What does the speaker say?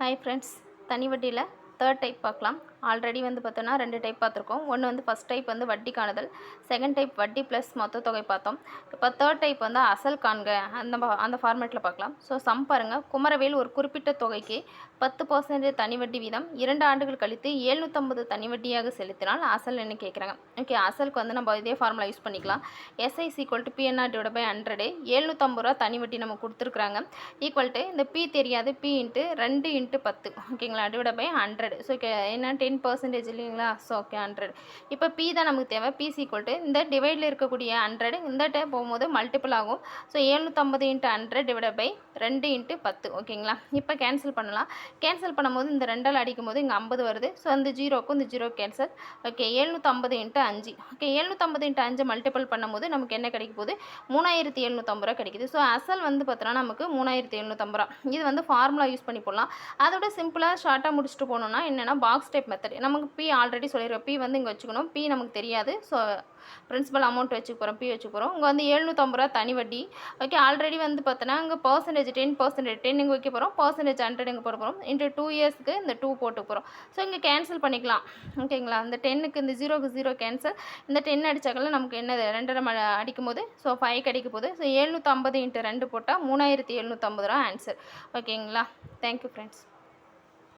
Hi friends தனி வட்டியில் third type பார்க்கலாம். ஆல்ரெடி வந்து பார்த்தோன்னா ரெண்டு டைப் பார்த்துருக்கோம். ஒன்று வந்து ஃபஸ்ட் டைப் வந்து வட்டி காணுதல் செகண்ட் டைப் வட்டி ப்ளஸ் மொத்த தொகை பார்த்தோம். இப்போ தேர்ட் டைப் வந்து அசல் காண்க அந்த பா- அந்த ஃபார்மேட்டில் பார்க்கலாம். ஸோ சம் பாருங்கள் குமரவேல் ஒரு குறிப்பிட்ட தொகைக்கு பத்து பர்சன்டேஜ் தனி வட்டி வீதம் இரண்டு ஆண்டுகள் கழித்து ஏழ்நூற்றம்பது தனி வட்டியாக செலுத்தினால் அசல் என்ன கேட்குறாங்க. ஓகே அசலுக்கு வந்து நம்ம இதே ஃபார்முலா யூஸ் பண்ணிக்கலாம். S I equal to P N R divide by hundred ஏழ்நூற்றம்பது ரூபா தனி வட்டி நம்ம கொடுத்துருக்குறாங்க. ஈக்குவல் டு இந்த பி தெரியாது பி இன்ட்டு ரெண்டு இன்ட்டு பத்து. ஓகேங்களா டிவைட் பை ஹண்ட்ரட் ஸோ என்ன டென் பர்சன்டேஜ் இல்லைங்களா? ஸோ ஓகே ஹண்ட்ரட் இப்போ பி தான் நமக்கு தேவை. பிசி ஈக்குவல் டு இந்த டிவைடில் இருக்கக்கூடிய ஹண்ட்ரடு இந்த டைம் போகும்போது மல்டிபிள் ஆகும். ஸோ ஏழ்நூற்றம்பது இன்ட்டு ஹண்ட்ரட் டிவைட் பை ரெண்டு இன்ட்டு பத்து. ஓகேங்களா இப்போ கேன்சல் பண்ணலாம். கேன்சல் பண்ணும்போது இந்த ரெண்டால் அடிக்கும்போது இங்கே ஐம்பது வருது. ஸோ அந்த ஜீரோக்கும் இந்த ஜீரோ கேன்சல் ஓகே ஏழ்நூற்றம்பது இன்ட்டு அஞ்சு. ஓகே ஏழ்நூற்றம்பது இன்ட்டு அஞ்சு மல்டிபிள் பண்ணும்போது நமக்கு என்ன கிடைக்க போகுது? மூணாயிரத்தி எழுநூற்றம்பது ரூபா கிடைக்குது. ஸோ அசல் வந்து பார்த்தோன்னா நமக்கு மூணாயிரத்தி எழுநூற்றம்பது ரூபா. இது வந்து ஃபார்முலா யூஸ் பண்ணி போடலாம். அதோட சிம்பிளாக ஷார்ட்டாக முடிச்சுட்டு போனோம்னா என்னென்னா பாக்ஸ் டைப் மெத்தட் நமக்கு பி ஆல்ரெடி சொல்லிடுறோம் பி வந்து இங்கே வச்சுக்கணும். பி நமக்கு தெரியாது. ஸோ பிரின்சிபல் அமௌண்ட் வச்சுக்க போகிறோம் பி வச்சுக்க போகிறோம் இங்கே வந்து எழுநூற்றம்பது ரூபா தனி வட்டி. ஓகே ஆல்ரெடி வந்து பார்த்தோன்னா இங்கே பர்சன்டேஜ் டென் பர்சன்டேஜ் டென் இங்கே வைக்க போகிறோம் பர்சன்டேஜ் ஹண்ட்ரட் இங்கே போட போகிறோம் இன்ட்டு டூ இயர்ஸ்க்கு இந்த டூ போட்டு போகிறோம் ஸோ இங்கே கேன்சல் பண்ணிக்கலாம். ஓகேங்களா இந்த டென்னுக்கு இந்த ஜீரோக்கு ஜீரோ கேன்சல் இந்த டென் அடித்தாக்கல நமக்கு என்ன ரெண்டரை ம அடிக்கும் போது ஸோ ஃபைவ் கிடைக்க போகுது. ஸோ எழுநூற்றம்பது இன்ட்டு ரெண்டு போட்டால் மூணாயிரத்தி எழுநூற்றம்பது ரூபா ஆன்சர் ஓகேங்களா தேங்க்யூ ஃப்ரெண்ட்ஸ்